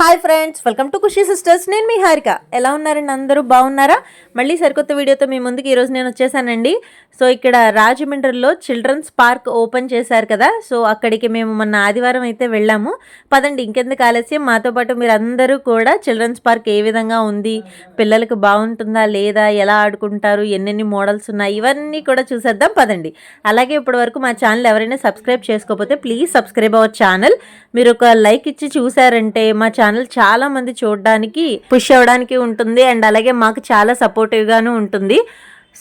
Hi friends welcome to Khushi sisters. నేను మీ హారిక. ఎలా ఉన్నారండి అందరూ? బాగున్నారా? మళ్ళీ సరికొత్త వీడియోతో మీ ముందుకు ఈరోజు నేను వచ్చేసానండి. సో ఇక్కడ రాజమండ్రిలో చిల్డ్రన్స్ పార్క్ ఓపెన్ చేశారు కదా. సో అక్కడికి మేము మొన్న ఆదివారం అయితే వెళ్ళాము. పదండి ఇంకెందుకు ఆలస్యం? మాతో పాటు మీరు అందరూ కూడా చిల్డ్రన్స్ పార్క్ ఏ విధంగా ఉంది? పిల్లలకు బాగుంటుందా లేదా? ఎలా ఆడుకుంటారు? ఎన్నెన్ని మోడల్స్ ఉన్నాయి? ఇవన్నీ కూడా చూసేద్దాం పదండి. అలాగే ఇప్పటి వరకు మా ఛానల్ ఎవరైనా సబ్స్క్రైబ్ చేసుకోకపోతే ప్లీజ్ సబ్స్క్రైబ్ అవర్ ఛానల్. మీరు ఒక లైక్ ఇచ్చి చూసారంటే మా ఛానల్ చాలా మంది చూడడానికి పుష్ అవ్వడానికి ఉంటుంది అండ్ అలాగే మాకు చాలా సపోర్టివ్గాను ఉంటుంది.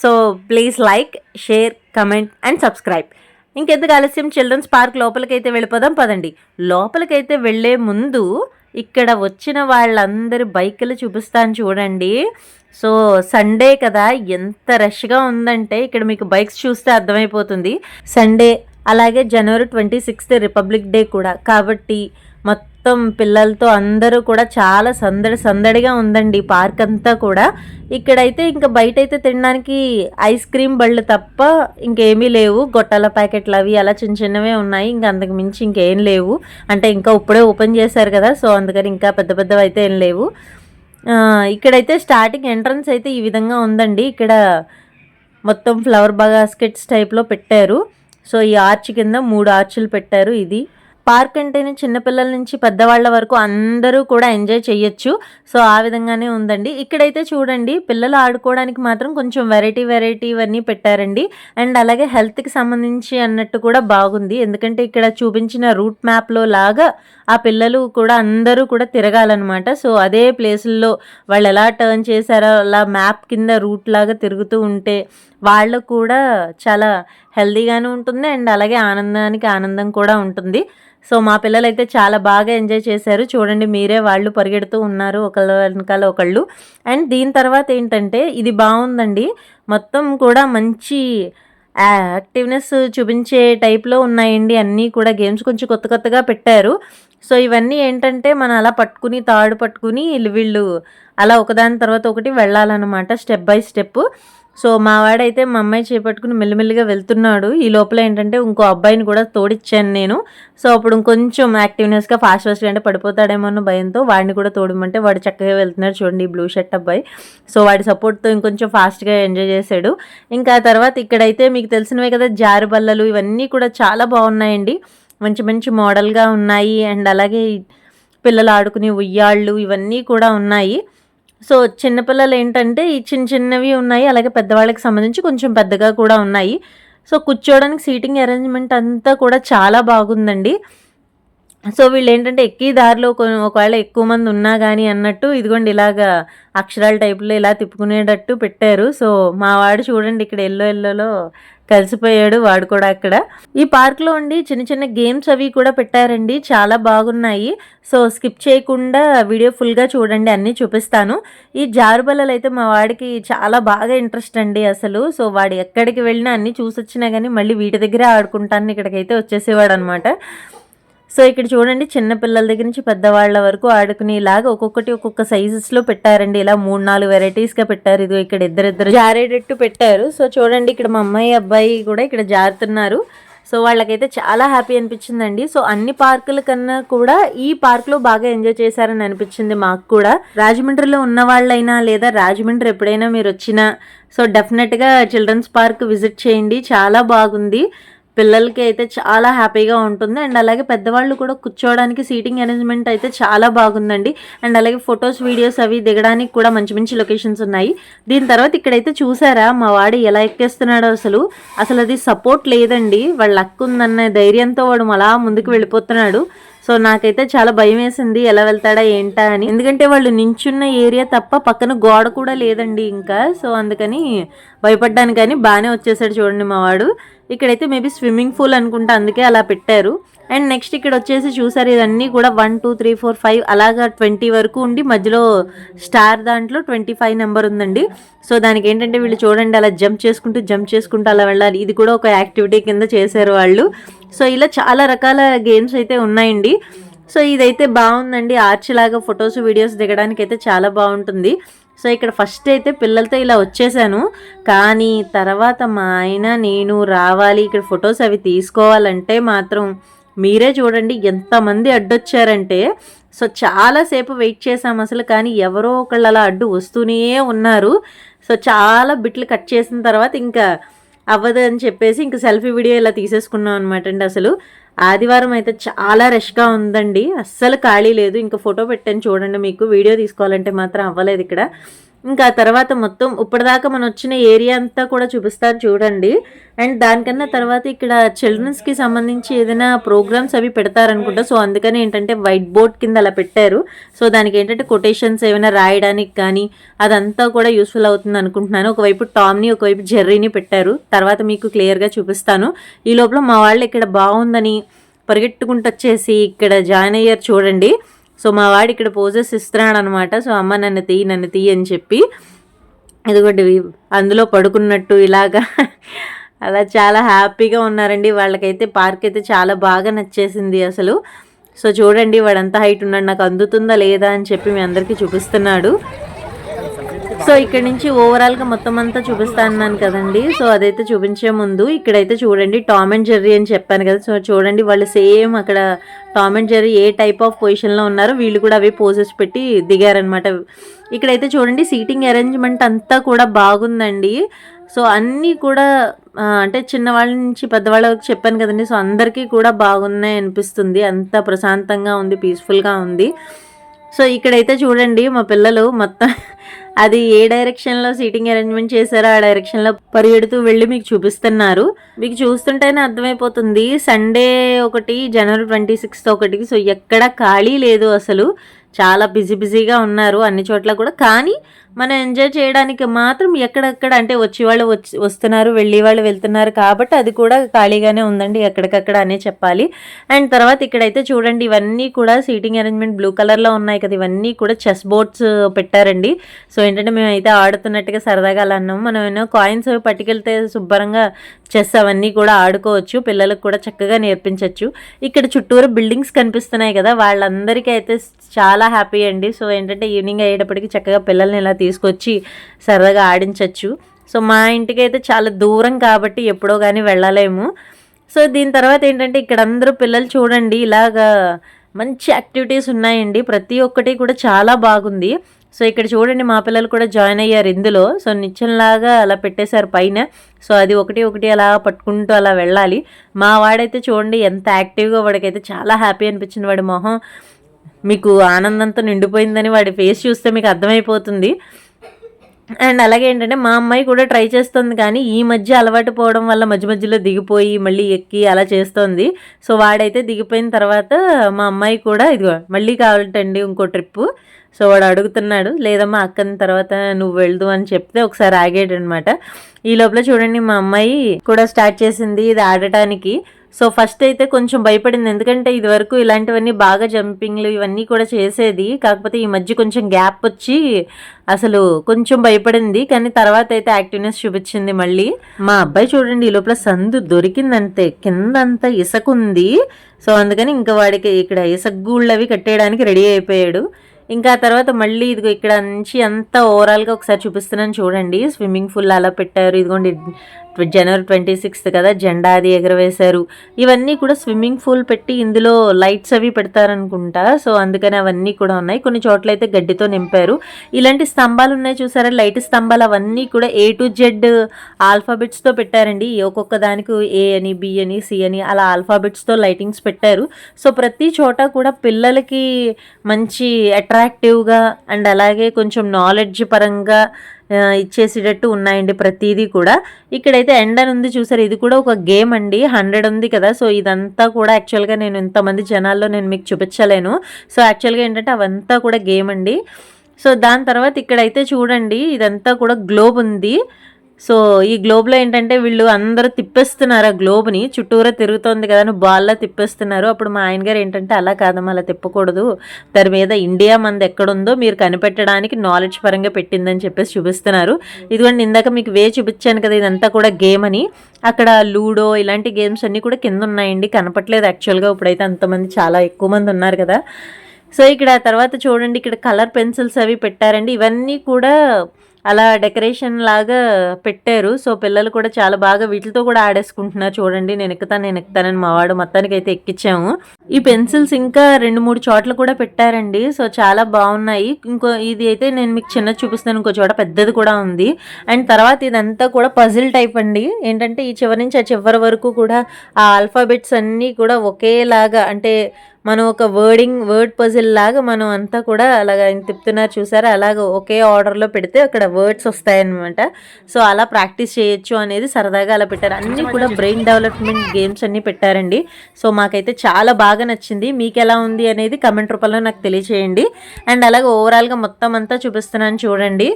So please like share comment and subscribe ఇంకెందుకు ఆలస్యం? చిల్డ్రన్స్ పార్క్ లోపలికైతే వెళ్ళిపోదాం. పదండి. లోపలికైతే వెళ్ళే ముందు ఇక్కడ వచ్చిన వాళ్ళందరి బైకులు చూపిస్తాను చూడండి. సో సండే కదా ఎంత రష్గా ఉందంటే ఇక్కడ మీకు బైక్స్ చూస్తే అర్థమైపోతుంది. సండే అలాగే జనవరి ట్వంటీ సిక్స్త్ రిపబ్లిక్ డే కూడా. కాబట్టి మొత్తం మొత్తం పిల్లలతో అందరూ కూడా చాలా సందడి సందడిగా ఉందండి పార్క్ అంతా కూడా. ఇక్కడైతే ఇంకా బయట అయితే తినడానికి ఐస్ క్రీమ్ బళ్ళు తప్ప ఇంకేమీ లేవు. గొట్టాల ప్యాకెట్లు అవి అలా చిన్న చిన్నవే ఉన్నాయి. ఇంకా అంతకు మించి ఇంకేం లేవు. అంటే ఇంకా ఇప్పుడే ఓపెన్ చేశారు కదా సో అందుకని ఇంకా పెద్ద పెద్దవి అయితే ఏం లేవు. ఇక్కడైతే స్టార్టింగ్ ఎంట్రన్స్ అయితే ఈ విధంగా ఉందండి. ఇక్కడ మొత్తం ఫ్లవర్ బాస్కెట్స్ టైప్లో పెట్టారు. సో ఈ ఆర్చ్ కింద మూడు ఆర్చులు పెట్టారు ఇది. పార్క్ అంటేనే చిన్నపిల్లల నుంచి పెద్దవాళ్ళ వరకు అందరూ కూడా ఎంజాయ్ చేయొచ్చు. సో ఆ విధంగానే ఉందండి. ఇక్కడైతే చూడండి పిల్లలు ఆడుకోవడానికి మాత్రం కొంచెం వెరైటీ వెరైటీ ఇవన్నీ పెట్టారండి. అండ్ అలాగే హెల్త్కి సంబంధించి అన్నట్టు కూడా బాగుంది. ఎందుకంటే ఇక్కడ చూపించిన రూట్ మ్యాప్లో లాగా ఆ పిల్లలు కూడా అందరూ కూడా తిరగాలన్నమాట. సో అదే ప్లేసుల్లో వాళ్ళు ఎలా టర్న్ చేశారో అలా మ్యాప్ కింద రూట్ లాగా తిరుగుతూ ఉంటే వాళ్ళకు కూడా చాలా హెల్దీగానే ఉంటుంది అండ్ అలాగే ఆనందానికి ఆనందం కూడా ఉంటుంది. సో మా పిల్లలైతే చాలా బాగా ఎంజాయ్ చేశారు. చూడండి మీరే వాళ్ళు పరిగెడుతూ ఉన్నారు ఒకళ్ళ వెనకాల ఒకళ్ళు. అండ్ దీని తర్వాత ఏంటంటే ఇది బాగుందండి. మొత్తం కూడా మంచి యాక్టివ్నెస్ చూపించే టైప్లో ఉన్నాయండి. అన్నీ కూడా గేమ్స్ కొంచెం కొత్త కొత్తగా పెట్టారు. సో ఇవన్నీ ఏంటంటే మనం అలా పట్టుకుని తాడు పట్టుకుని వీళ్ళు అలా ఒకదాని తర్వాత ఒకటి వెళ్ళాలన్నమాట స్టెప్ బై స్టెప్. సో మా వాడైతే మా అమ్మాయి చేపట్టుకుని మెల్లిమెల్లిగా వెళ్తున్నాడు. ఈ లోపల ఏంటంటే ఇంకో అబ్బాయిని కూడా తోడిచ్చాను నేను. సో అప్పుడు ఇంకొంచెం యాక్టివ్నెస్గా ఫాస్ట్ ఫాస్ట్ అంటే పడిపోతాడేమో అన్న భయంతో వాడిని కూడా తోడమంటే వాడు చక్కగా వెళ్తున్నాడు చూడండి ఈ బ్లూ షర్ట్ అబ్బాయి. సో వాడి సపోర్ట్తో ఇంకొంచెం ఫాస్ట్గా ఎంజాయ్ చేశాడు. ఇంకా ఆ తర్వాత ఇక్కడైతే మీకు తెలిసినవే కదా జారు బల్లలు ఇవన్నీ కూడా చాలా బాగున్నాయండి. మంచి మంచి మోడల్గా ఉన్నాయి అండ్ అలాగే పిల్లలు ఆడుకునే ఉయ్యాళ్ళు ఇవన్నీ కూడా ఉన్నాయి. సో చిన్నపిల్లలు ఏంటంటే ఈ చిన్న చిన్నవి ఉన్నాయి అలాగే పెద్దవాళ్ళకి సంబంధించి కొంచెం పెద్దగా కూడా ఉన్నాయి. సో కూర్చోవడానికి సీటింగ్ అరేంజ్మెంట్ అంతా కూడా చాలా బాగుందండి. సో వీళ్ళు ఏంటంటే ఎక్కి దారిలో ఒకవేళ ఎక్కువ మంది ఉన్నా కానీ అన్నట్టు ఇదిగోండి ఇలాగా అక్షరాల టైప్లో ఇలా తిప్పుకునేటట్టు పెట్టారు. సో మా వాడు చూడండి ఇక్కడ ఎల్లో ఎల్లోలో కలిసిపోయాడు వాడు కూడా అక్కడ. ఈ పార్క్లో ఉండి చిన్న చిన్న గేమ్స్ అవి కూడా పెట్టారండి. చాలా బాగున్నాయి. సో స్కిప్ చేయకుండా వీడియో ఫుల్గా చూడండి. అన్నీ చూపిస్తాను. ఈ జారుబల్లలు అయితే మా వాడికి చాలా బాగా ఇంట్రెస్ట్ అండి అసలు. సో వాడు ఎక్కడికి వెళ్ళినా అన్నీ చూసొచ్చినా కానీ మళ్ళీ వీటి దగ్గరే ఆడుకుంటాను ఇక్కడికైతే వచ్చేసేవాడు అనమాట సో ఇక్కడ చూడండి చిన్న పిల్లల దగ్గర నుంచి పెద్దవాళ్ళ వరకు ఆడుకునేలాగా ఒక్కొక్కటి ఒక్కొక్క సైజెస్లో పెట్టారండి. ఇలా మూడు నాలుగు వెరైటీస్గా పెట్టారు. ఇది ఇక్కడ ఇద్దరిద్దరు జారేటట్టు పెట్టారు. సో చూడండి ఇక్కడ మా అమ్మాయి అబ్బాయి కూడా ఇక్కడ జారుతున్నారు. సో వాళ్ళకైతే చాలా హ్యాపీ అనిపించిందండి. సో అన్ని పార్కుల కన్నా కూడా ఈ పార్క్లో బాగా ఎంజాయ్ చేశారని అనిపించింది మాకు కూడా. రాజమండ్రిలో ఉన్న వాళ్ళైనా లేదా రాజమండ్రి ఎప్పుడైనా మీరు వచ్చినా సో డెఫినెట్గా చిల్డ్రన్స్ పార్క్ విజిట్ చేయండి. చాలా బాగుంది. పిల్లలకి అయితే చాలా హ్యాపీగా ఉంటుంది. అండ్ అలాగే పెద్దవాళ్ళు కూడా కూర్చోవడానికి సీటింగ్ అరేంజ్మెంట్ అయితే చాలా బాగుందండి. అండ్ అలాగే ఫొటోస్ వీడియోస్ అవి దిగడానికి కూడా మంచి మంచి లొకేషన్స్ ఉన్నాయి. దీని తర్వాత ఇక్కడైతే చూసారా మా వాడు ఎలా ఎక్కేస్తున్నాడో అసలు. అసలు అది సపోర్ట్ లేదండి. వాళ్ళ లక్ ఉందన్న ధైర్యంతో వాడు అలా ముందుకు వెళ్ళిపోతున్నాడు. సో నాకైతే చాలా భయం వేసింది. ఎలా వెళ్తాడా ఏంటా అని. ఎందుకంటే వాళ్ళు నించున్న ఏరియా తప్ప పక్కన గోడ కూడా లేదండి ఇంకా. సో అందుకని భయపడ్డాను కానీ బాగానే వచ్చేసాడు చూడండి మా వాడు. ఇక్కడైతే మేబీ స్విమ్మింగ్ పూల్ అనుకుంటా అందుకే అలా పెట్టారు. అండ్ నెక్స్ట్ ఇక్కడ వచ్చేసి చూసారు ఇవన్నీ కూడా one two three four five అలాగా ట్వంటీ వరకు ఉండి మధ్యలో స్టార్ దాంట్లో ట్వంటీ ఫైవ్ నెంబర్ ఉందండి. సో దానికి ఏంటంటే వీళ్ళు చూడండి అలా జంప్ చేసుకుంటూ జంప్ చేసుకుంటూ అలా వెళ్ళాలి. ఇది కూడా ఒక యాక్టివిటీ కింద చేశారు వాళ్ళు. సో ఇలా చాలా రకాల గేమ్స్ అయితే ఉన్నాయండి. సో ఇదైతే బాగుందండి. ఆర్చ్ లాగా ఫొటోస్ వీడియోస్ దిగడానికి అయితే చాలా బాగుంటుంది. సో ఇక్కడ ఫస్ట్ అయితే పిల్లలతో ఇలా వచ్చేసాను. కానీ తర్వాత మా ఆయన నేను రావాలి ఇక్కడ ఫొటోస్ అవి తీసుకోవాలంటే మాత్రం మీరే చూడండి ఎంతమంది అడ్డొచ్చారంటే. సో చాలాసేపు వెయిట్ చేసాం అసలు కానీ ఎవరో ఒకళ్ళు అలా అడ్డు వస్తూనే ఉన్నారు. సో చాలా బిట్లు కట్ చేసిన తర్వాత ఇంకా అవ్వదు అని చెప్పేసి ఇంక సెల్ఫీ వీడియో ఇలా తీసేసుకున్నాం అనమాట అండి అసలు. ఆదివారం అయితే చాలా రష్గా ఉందండి. అస్సలు ఖాళీ లేదు. ఇంకా ఫోటో పెట్టాను చూడండి మీకు. వీడియో తీసుకోవాలంటే మాత్రం అవ్వలేదు ఇక్కడ. ఇంకా తర్వాత మొత్తం ఇప్పటిదాకా మనం వచ్చిన ఏరియా అంతా కూడా చూపిస్తాను చూడండి. అండ్ దానికన్నా తర్వాత ఇక్కడ చిల్డ్రన్స్కి సంబంధించి ఏదైనా ప్రోగ్రామ్స్ అవి పెడతారనుకుంటా. సో అందుకని ఏంటంటే వైట్ బోర్డ్ కింద అలా పెట్టారు. సో దానికి ఏంటంటే కొటేషన్స్ ఏమైనా రాయడానికి కానీ అదంతా కూడా యూస్ఫుల్ అవుతుంది అనుకుంటున్నాను. ఒకవైపు టామ్ని ఒకవైపు జెర్రీని పెట్టారు. తర్వాత మీకు క్లియర్గా చూపిస్తాను. ఈ లోపల మా వాళ్ళు ఇక్కడ బాగుందని పరిగెట్టుకుంటూ వచ్చేసి ఇక్కడ జాయిన్ అయ్యారు చూడండి. సో మా వాడు ఇక్కడ పోజెస్ ఇస్తున్నాడు అనమాట సో అమ్మ నన్ను తీయి నన్ను తీయి అని చెప్పి ఇదిగోండి అందులో పడుకున్నట్టు ఇలాగా అలా చాలా హ్యాపీగా ఉన్నారండి. వాళ్ళకైతే పార్క్ అయితే చాలా బాగా నచ్చేసింది అసలు. సో చూడండి వాడు ఎంత హైట్ ఉన్నాడు నాకు అందుతుందా లేదా అని చెప్పి మీ అందరికీ చూపిస్తున్నాడు. సో ఇక్కడ నుంచి ఓవరాల్గా మొత్తం అంతా చూపిస్తా అన్నాను కదండి. సో అదైతే చూపించే ముందు ఇక్కడైతే చూడండి టామ్ అండ్ జెర్రీ అని చెప్పాను కదా. సో చూడండి వాళ్ళు సేమ్ అక్కడ టామ్ అండ్ జెర్రీ ఏ టైప్ ఆఫ్ పొజిషన్లో ఉన్నారో వీళ్ళు కూడా అవి పోజెస్ పెట్టి దిగారనమాట ఇక్కడైతే చూడండి సీటింగ్ అరేంజ్మెంట్ అంతా కూడా బాగుందండి. సో అన్నీ కూడా అంటే చిన్నవాళ్ళ నుంచి పెద్దవాళ్ళ వరకు చెప్పాను కదండి. సో అందరికీ కూడా బాగున్నాయి అనిపిస్తుంది. అంత ప్రశాంతంగా ఉంది పీస్ఫుల్గా ఉంది. సో ఇక్కడైతే చూడండి మా పిల్లలు మొత్తం అది ఏ డైరెక్షన్లో సీటింగ్ అరేంజ్మెంట్ చేశారో ఆ డైరెక్షన్లో పరిగెడుతూ వెళ్ళి మీకు చూపిస్తున్నారు. మీకు చూస్తుంటేనే అర్థమైపోతుంది. సండే ఒకటి జనవరి ట్వంటీ సిక్స్త్ ఒకటి. సో ఎక్కడ ఖాళీ లేదు అసలు. చాలా బిజీ బిజీగా ఉన్నారు అన్ని చోట్ల కూడా. కానీ మనం ఎంజాయ్ చేయడానికి మాత్రం ఎక్కడెక్కడ అంటే వచ్చేవాళ్ళు వచ్చి వస్తున్నారు వెళ్ళి వాళ్ళు వెళ్తున్నారు కాబట్టి అది కూడా ఖాళీగానే ఉందండి ఎక్కడికక్కడ అనే చెప్పాలి. అండ్ తర్వాత ఇక్కడైతే చూడండి ఇవన్నీ కూడా సీటింగ్ అరేంజ్మెంట్ బ్లూ కలర్లో ఉన్నాయి కదా ఇవన్నీ కూడా చెస్ బోర్డ్స్ పెట్టారండి. సో ఏంటంటే మేము అయితే ఆడుతున్నట్టుగా సరదాగా అలా అన్నాము. మనం ఏమైనా కాయిన్స్ పట్టుకెళ్తే శుభ్రంగా చెస్ అవన్నీ కూడా ఆడుకోవచ్చు పిల్లలకు కూడా చక్కగా నేర్పించవచ్చు ఇక్కడ చుట్టూరు బిల్డింగ్స్ కనిపిస్తున్నాయి కదా వాళ్ళందరికీ అయితే చాలా హ్యాపీ అండి. సో ఏంటంటే ఈవినింగ్ అయ్యేటప్పటికి చక్కగా పిల్లల్ని ఇలా తీసుకొచ్చి సరదాగా ఆడించవచ్చు సో మా ఇంటికి అయితే చాలా దూరం కాబట్టి ఎప్పుడో కానీ వెళ్ళలేము. సో దీని తర్వాత ఏంటంటే ఇక్కడ అందరూ పిల్లలు చూడండి ఇలాగా మంచి యాక్టివిటీస్ ఉన్నాయండి. ప్రతి ఒక్కటి కూడా చాలా బాగుంది. సో ఇక్కడ చూడండి మా పిల్లలు కూడా జాయిన్ అయ్యారు ఇందులో. సో నిచ్చంలాగా అలా పెట్టేశారు పైన. సో అది ఒకటి ఒకటి అలా పట్టుకుంటూ అలా వెళ్ళాలి. మా వాడైతే చూడండి ఎంత యాక్టివ్గా వాడికైతే చాలా హ్యాపీ అనిపించింది వాడి మొహం. మీకు ఆనందంతో నిండిపోయిందని వాడి ఫేస్ చూస్తే మీకు అర్థమైపోతుంది. అండ్ అలాగే ఏంటంటే మా అమ్మాయి కూడా ట్రై చేస్తుంది కానీ ఈ మధ్య అలవాటు పోవడం వల్ల మధ్య మధ్యలో దిగిపోయి మళ్ళీ ఎక్కి అలా చేస్తోంది. సో వాడైతే దిగిపోయిన తర్వాత మా అమ్మాయి కూడా ఇదిగో మళ్ళీ కావాలంటండి ఇంకో ట్రిప్పు. సో వాడు అడుగుతున్నాడు లేదమ్మా అక్కని తర్వాత నువ్వు వెళ్దు అని చెప్తే ఒకసారి ఆగాడు అనమాట ఈ లోపల చూడండి మా అమ్మాయి కూడా స్టార్ట్ చేసింది ఇది ఆడటానికి. సో ఫస్ట్ అయితే కొంచెం భయపడింది. ఎందుకంటే ఇది వరకు ఇలాంటివన్నీ బాగా జంపింగ్లు ఇవన్నీ కూడా చేసేది. కాకపోతే ఈ మధ్య కొంచెం గ్యాప్ వచ్చి అసలు కొంచెం భయపడింది. కానీ తర్వాత అయితే యాక్టివ్నెస్ చూపించింది మళ్ళీ. మా అబ్బాయి చూడండి ఈ లోపల సందు దొరికిందంతే. కిందంతా ఇసకుంది. సో అందుకని ఇంకా వాడికి ఇక్కడ ఇసక్ అవి కట్టేయడానికి రెడీ అయిపోయాడు. ఇంకా తర్వాత మళ్ళీ ఇదిగో ఇక్కడ నుంచి అంతా ఓవరాల్గా ఒకసారి చూపిస్తున్నాను చూడండి. స్విమ్మింగ్ పూల్ అలా పెట్టారు. ఇదిగోండి జనవరి ట్వంటీ సిక్స్త్ కదా జెండా అది ఎగరవేశారు. ఇవన్నీ కూడా స్విమ్మింగ్ పూల్ పెట్టి ఇందులో లైట్స్ అవి పెడతారనుకుంటా. సో అందుకని అవన్నీ కూడా ఉన్నాయి. కొన్ని చోట్ల అయితే గడ్డితో నింపారు. ఇలాంటి స్తంభాలు ఉన్నాయి చూసారా? లైట్ స్తంభాలు అవన్నీ కూడా ఏ టు జెడ్ ఆల్ఫాబెట్స్తో పెట్టారండి. ఒక్కొక్క దానికి ఏ అని బి అని సి అని అలా ఆల్ఫాబెట్స్తో లైటింగ్స్ పెట్టారు. సో ప్రతి చోట కూడా పిల్లలకి మంచి అట్రాక్టివ్గా అండ్ అలాగే కొంచెం నాలెడ్జ్ పరంగా ఇచ్చేసేటట్టు ఉన్నాయండి ప్రతిదీ కూడా. ఇక్కడైతే ఎండ్ అని ఉంది చూసారు ఇది కూడా ఒక గేమ్ అండి. హండ్రెడ్ ఉంది కదా సో ఇదంతా కూడా యాక్చువల్గా నేను ఇంతమంది జనాల్లో నేను మీకు చూపించలేను. సో యాక్చువల్గా ఏంటంటే అవంతా కూడా గేమ్ అండి. సో దాని తర్వాత ఇక్కడైతే చూడండి ఇదంతా కూడా గ్లోబ్ ఉంది. సో ఈ గ్లోబ్లో ఏంటంటే వీళ్ళు అందరూ తిప్పేస్తున్నారు ఆ గ్లోబ్ని చుట్టూరా తిరుగుతోంది కదా అని బాల్లా తిప్పేస్తున్నారు. అప్పుడు మా ఆయన గారు ఏంటంటే అలా కాదమ్మా అలా తిప్పకూడదు. దాని మీద ఇండియా మంది ఎక్కడుందో మీరు కనిపెట్టడానికి నాలెడ్జ్ పరంగా పెట్టిందని చెప్పేసి చూపిస్తున్నారు. ఇదిగోండి ఇందాక మీకు వే చూపించాను కదా ఇదంతా కూడా గేమ్ అని. అక్కడ లూడో ఇలాంటి గేమ్స్ అన్నీ కూడా కింద ఉన్నాయండి. కనపట్లేదు యాక్చువల్గా ఇప్పుడైతే అంతమంది చాలా ఎక్కువ మంది ఉన్నారు కదా. సో ఇక్కడ తర్వాత చూడండి ఇక్కడ కలర్ పెన్సిల్స్ అవి పెట్టారండి. ఇవన్నీ కూడా అలా డెకరేషన్ లాగా పెట్టారు. సో పిల్లలు కూడా చాలా బాగా వీటితో కూడా ఆడేసుకుంటున్నారు. చూడండి నేను ఎక్కుతాను నేను ఎక్కుతానని మా వాడు మొత్తానికి అయితే ఎక్కించాము ఈ పెన్సిల్స్ ఇంకా రెండు మూడు చోట్ల కూడా పెట్టారండి. సో చాలా బాగున్నాయి. ఇంకో ఇది అయితే నేను మీకు చిన్న చూపిస్తాను ఇంకో చోట పెద్దది కూడా ఉంది. అండ్ తర్వాత ఇదంతా కూడా పజిల్ టైప్ అండి. ఏంటంటే ఈ చివరి నుంచి ఆ చివరి వరకు కూడా ఆ ఆల్ఫాబెట్స్ అన్నీ కూడా ఒకేలాగా అంటే మనం ఒక వర్డింగ్ వర్డ్ పజిల్ లాగా మనం అంతా కూడా అలాగ ఆయన తిప్పుతున్నారు చూసారా? అలాగ ఒకే ఆర్డర్లో పెడితే అక్కడ వర్డ్స్ వస్తాయన్నమాట. సో అలా ప్రాక్టీస్ చేయొచ్చు అనేది సరదాగా అలా పెట్టారు. అన్నీ కూడా బ్రెయిన్ డెవలప్మెంట్ గేమ్స్ అన్నీ పెట్టారండి. సో మాకైతే చాలా బాగా నచ్చింది. మీకు ఎలా ఉంది అనేది కమెంట్ రూపంలో నాకు తెలియచేయండి. అండ్ అలాగే ఓవరాల్గా మొత్తం అంతా చూపిస్తున్నాను చూడండి.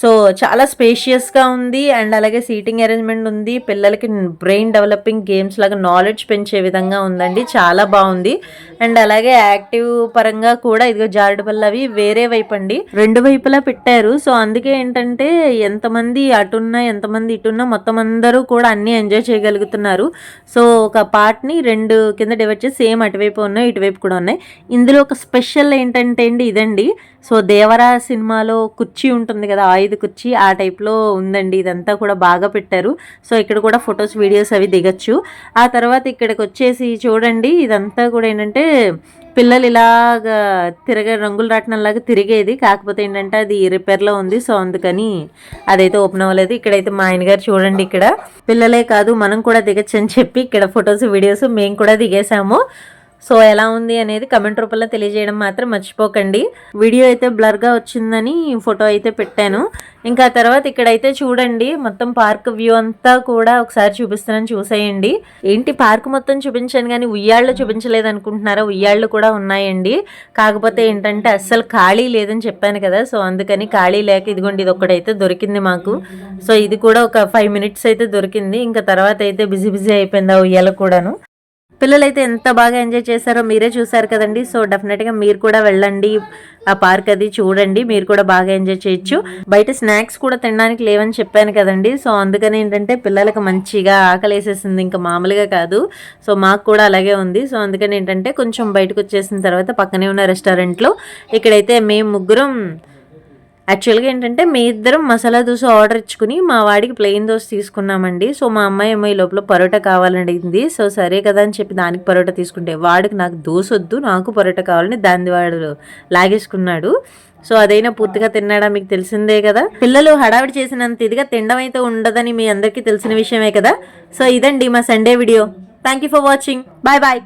సో చాలా స్పేషియస్గా ఉంది అండ్ అలాగే సీటింగ్ అరేంజ్మెంట్ ఉంది. పిల్లలకి బ్రెయిన్ డెవలపింగ్ గేమ్స్ లాగా నాలెడ్జ్ పెంచే విధంగా ఉందండి. చాలా బాగుంది. అండ్ అలాగే యాక్టివ్ పరంగా కూడా ఇదిగో జారుడు బల్ల అవి వేరే వైపు అండి. రెండు వైపులా పెట్టారు. సో అందుకే ఏంటంటే ఎంతమంది అటున్నా ఎంతమంది ఇటున్నా మొత్తం అందరూ కూడా అన్నీ ఎంజాయ్ చేయగలుగుతున్నారు. సో ఒక పార్ట్ని రెండు కింద డివైడ్ చేసి సేమ్ అటువైపు ఉన్నాయి ఇటువైపు కూడా ఉన్నాయి. ఇందులో ఒక స్పెషల్ ఏంటంటే అండి ఇదండి. సో దేవరా సినిమాలో కుర్చీ ఉంటుంది కదా ఐదు కుర్చీ ఆ టైప్లో ఉందండి. ఇదంతా కూడా బాగా పెట్టారు. సో ఇక్కడ కూడా ఫొటోస్ వీడియోస్ అవి దిగచ్చు. ఆ తర్వాత ఇక్కడికి వచ్చేసి చూడండి. ఇదంతా కూడా ఏంటంటే పిల్లలు ఇలాగా తిరగే రంగులు రాట్నంలాగా తిరిగేది. కాకపోతే ఏంటంటే అది రిపేర్లో ఉంది. సో అందుకని అదైతే ఓపెన్ అవ్వలేదు. ఇక్కడైతే మా ఆయన గారు చూడండి ఇక్కడ. పిల్లలే కాదు మనం కూడా దిగచ్చు అని చెప్పి ఇక్కడ ఫొటోస్ వీడియోస్ మేము కూడా దిగేసాము సో ఎలా ఉంది అనేది కమెంట్ రూపంలో తెలియజేయడం మాత్రం మర్చిపోకండి. వీడియో అయితే బ్లర్గా వచ్చిందని ఫోటో అయితే పెట్టాను. ఇంకా తర్వాత ఇక్కడైతే చూడండి మొత్తం పార్క్ వ్యూ అంతా కూడా ఒకసారి చూపిస్తున్నాను చూసేయండి. ఏంటి పార్క్ మొత్తం చూపించాను కానీ ఉయ్యాళ్ళు చూపించలేదు అనుకుంటున్నారా ఉయ్యాళ్ళు కూడా ఉన్నాయండి. కాకపోతే ఏంటంటే అస్సలు ఖాళీ లేదని చెప్పాను కదా సో అందుకని ఖాళీ లేక ఇదిగోండి ఇది ఒక్కడైతే దొరికింది మాకు. సో ఇది కూడా ఒక ఫైవ్ మినిట్స్ అయితే దొరికింది. ఇంకా తర్వాత అయితే బిజీ బిజీ అయిపోయింది ఆ ఉయ్యాల కూడాను. పిల్లలైతే ఎంత బాగా ఎంజాయ్ చేశారో మీరే చూసారు కదండి. సో డెఫినెట్గా మీరు కూడా వెళ్ళండి. ఆ పార్క్ అది చూడండి. మీరు కూడా బాగా ఎంజాయ్ చేయొచ్చు. బయట స్నాక్స్ కూడా తినడానికి లేవని చెప్పాను కదండి. సో అందుకని ఏంటంటే పిల్లలకు మంచిగా ఆకలేసేసింది. ఇంకా మామూలుగా కాదు. సో మాకు కూడా అలాగే ఉంది. సో అందుకని ఏంటంటే కొంచెం బయటకు వచ్చేసిన తర్వాత పక్కనే ఉన్న రెస్టారెంట్లో ఇక్కడైతే మేము ముగ్గురం యాక్చువల్గా ఏంటంటే మీ ఇద్దరం మసాలా దోశ ఆర్డర్ ఇచ్చుకుని మా వాడికి ప్లెయిన్ దోశ తీసుకున్నామండి. సో మా అమ్మాయి ఏమో ఈ లోపల పరోటా కావాలని సో సరే కదా అని చెప్పి దానికి పరోటా తీసుకుంటే వాడికి నాకు దోశ వద్దు నాకు పరోటా కావాలని దాని వాడు లాగేసుకున్నాడు. సో అదైనా పూర్తిగా తిన్నాడా మీకు తెలిసిందే కదా? పిల్లలు హడావిడి చేసినంత ఇదిగా తినడం అయితే ఉండదని మీ అందరికీ తెలిసిన విషయమే కదా? సో ఇదండి మా Sunday video thank you for watching bye bye